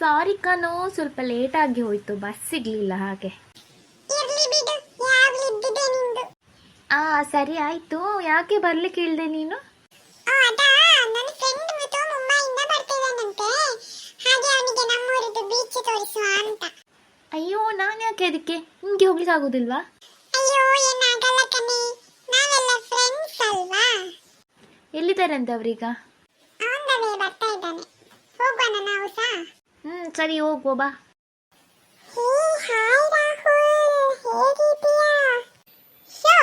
ಸಾರಿ ಕಣೋ ಸ್ವಲ್ಪ ಲೇಟ್ ಆಗಿ ಹೋಯ್ತು ಬಸ್ ಸಿಗ್ಲಿಲ್ಲ ಹಾಗೆ. ಆ ಸರಿ ಆಯ್ತು. ಯಾಕೆ ಬರ್ಲಿಕ್ಕೆ ಇಳ್ದೆ ನೀನು? ಅಯ್ಯೋ ನಾನು ಯಾಕೆ ಅದಕ್ಕೆ? ನಿಮ್ಗೆ ಹೋಗ್ಲಿಕ್ಕೆ ಆಗೋದಿಲ್ವಾ? ಅಯ್ಯೋ ಅಂತ ಅವ್ರೀಗ ಬರ್ತಾ ಇದ್ದಾನೆ. ಹೋಗೋಣ ನಾವು ಸಹ ಹ್ಮ್ ಸರಿ ಹೋಗುವ ಬಾ ಹೇ ಹಾಯ್ ರಾಹುಲ್ ಹೇಗಿದ್ದೀಯಾ ಯಾ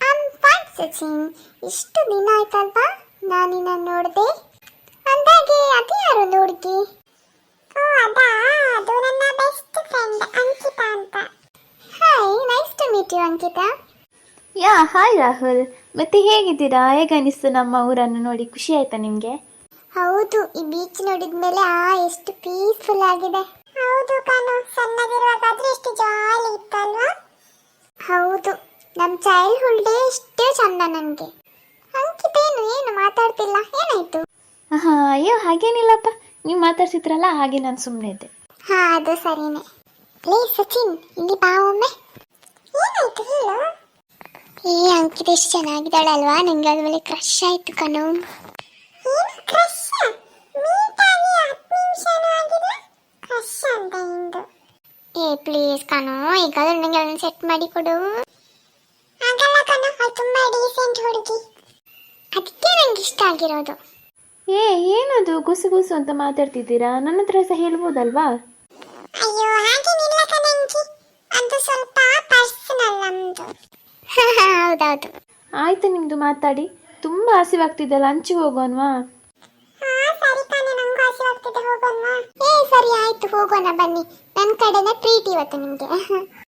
ಐಮ್ ಫೈನ್ ಸಚಿನ್ ಇಷ್ಟು ದಿನ ಆಯ್ತಲ್ವಾ ನಾನು ನಿನ್ನ ನೋಡಿದೆ ಅಂದಾಗೆ ಅದು ಯಾರೊಂದು ಹುಡುಗಿ ಓ ಅದಾ ಅದು ನನ್ನ ಬೆಸ್ಟ್ ಫ್ರೆಂಡ್ ಅಂಕಿತಾ ಅಂತ. Hi nice to meet you Ankita. Yeah hi Rahul. ಮತ್ತೆ ಹೇಗಿದ್ದೀರಾ? ಹೇಗನಿಸ್ತು ನಮ್ಮ ಊರನ್ನು ನೋಡಿ? ಖುಷಿ ಆಯ್ತಾ ನಿಮ್ಗೆ? ಹೌದು ಈ ಬೀಚ್ ನೋಡಿದ ಮೇಲೆ ಆ ಎಷ್ಟು ಪೀಸ್ಫುಲ್ ಆಗಿದೆ. ಹೌದು ಕಾನು ಸಣ್ಣದಿರುವಾಗಾದ್ರೆ ಎಷ್ಟು ಜಾಲಿ ಇತ್ತಲ್ವಾ? ಹೌದು ನಮ್ಮ ಚೈಲ್ಡ್ಹುಡ್ ಡೇ ಇಷ್ಟೇ ಚಂದ ನನಗೆ. ಅಂಕಿತೇನು ಏನು ಮಾತಾಡ್ತಿಲ್ಲ ಏನಾಯ್ತು? ಹಾ ಅಯ್ಯೋ ಹಾಗೇನಿಲ್ಲಪ್ಪ. ನೀವು ಮಾತಾಡ್ಸಿದ್ರಲ್ಲ ಹಾಗೆ ನಾನು ಸುಮ್ಮನೆ ಇದ್ದೆ. ಹಾ ಅದು ಸರಿನೇ. ಪ್ಲೀಸ್ ಸಚಿನ್ ಇಲ್ಲಿ ಬಾ ಒಮ್ಮೆ. ಏನಾಯ್ತು ಹೇಳು. ಏ ಅಂಕಿತ ಎಷ್ಟು ಚೆನ್ನಾಗಿದ್ದಾಳಲ್ವಾ? ನಂಗೆ ಅದ್ರ ಮೇಲೆ ಕ್ರಶ್ ಆಯ್ತು ಕಣೋ. ಏನು ಕ್ರಶ್ ಮೀಟ್ ಆಗಿ ಹತ್ತು ನಿಮಿಷನೂ ಆಗಿಲ್ಲ ಕ್ರಶ್ ಅಂತ ಇಂದು ಏ ಪ್ಲೀಸ್ ಕಣೋ ಈಗಾದ್ರೂ ನನಗೆ ಅದನ್ನು ಸೆಟ್ ಮಾಡಿ ಕೊಡು. ಆಗಲ್ಲ ಕಣೋ ಅದು ತುಂಬಾ ಡೀಸೆಂಟ್ ಹುಡುಗಿ. ಅದಕ್ಕೆ ನಂಗೆ ಇಷ್ಟ ಆಗಿರೋದು. ಏ ಏನದು ಗುಸು ಗುಸು ಅಂತ ಮಾತಾಡ್ತಿದ್ದೀರಾ? ನನ್ನ ಹತ್ರ ಸಹ ಹೇಳ್ಬೋದಲ್ವಾ? ಅಯ್ಯೋ ಹಾಗೇನಿಲ್ಲ ಕಣಂಕಿ ಅದು ಸ್ವಲ್ಪ ಪರ್ಸನಲ್ ನಮ್ದು. ಹೌದೌದು. ಆಯ್ತು ನಿಮ್ದು ಮಾತಾಡಿ. ತುಂಬಾ ಹಸಿವಾಗ್ತಿದೆ ಲಂಚ್ ಹೋಗೋನ್ವಾ. ಹಸಿವಾಗ್ತಿದೆ ಹೋಗೋಣ? ಏ ಸರಿ ಆಯ್ತು ಹೋಗೋಣ ಬನ್ನಿ. ನನ್ನ ಕಡೆನೇ ಟ್ರೀಟ್ ಇವತ್ತು ನಿಮಗೆ.